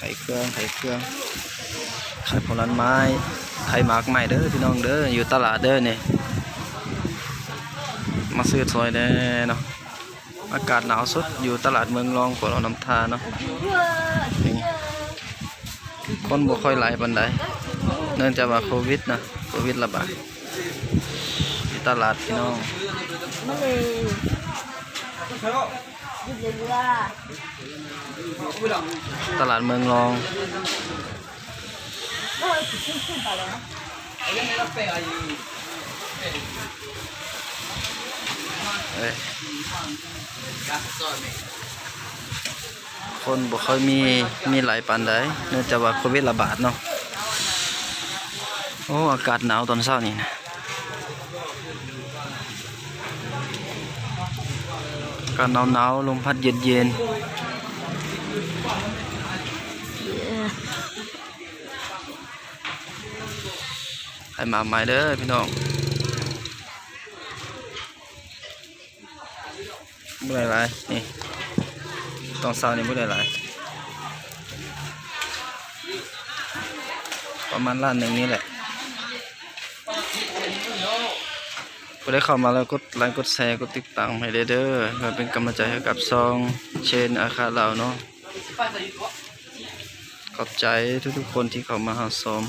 ขายเครื่องขายเครื่องขายผลไม้ขายหมากใหม่เด้อพี่น้องเด้ออยู่ตลาดเด้อเนี่ยมาซื้อซอยแน่เนาะอากาศหนาวสุดอยู่ตลาดเมืองรองปวดเอาน้ำทาเนาะนคนบ่ค่อยหลายปานใดเนื่องจากว่าโควิดนะโควิดระบาดที่ตลาดพี่น้อง ตลาดเมืองรองเออขึ้นขึ้นไปแล้วเอ้ยคนบ่ค่อยมีมีหลายปานใดเนื่องจากว่าโควิดระบาดเนาะโอ้อากาศหนาวตอนเช้านี่นะอา กาศหนาวหนาวๆลมพัดเย็นเย็นๆให้มาใหม่เด้อพี่น้องเมื่อไรนี่ตอนเช้านี่เมื่อไรประมาณล้านหนึ่งนี่แหละ ก็ได้เข้ามาแล้วกดไลค์กดแชร์กดติดตามให้ได้เด้อเพื่อเป็นกำลังใจให้กับซองเชนอาคาเราเนาะขอบใจทุกๆคนที่เข้ามาหาซ้อม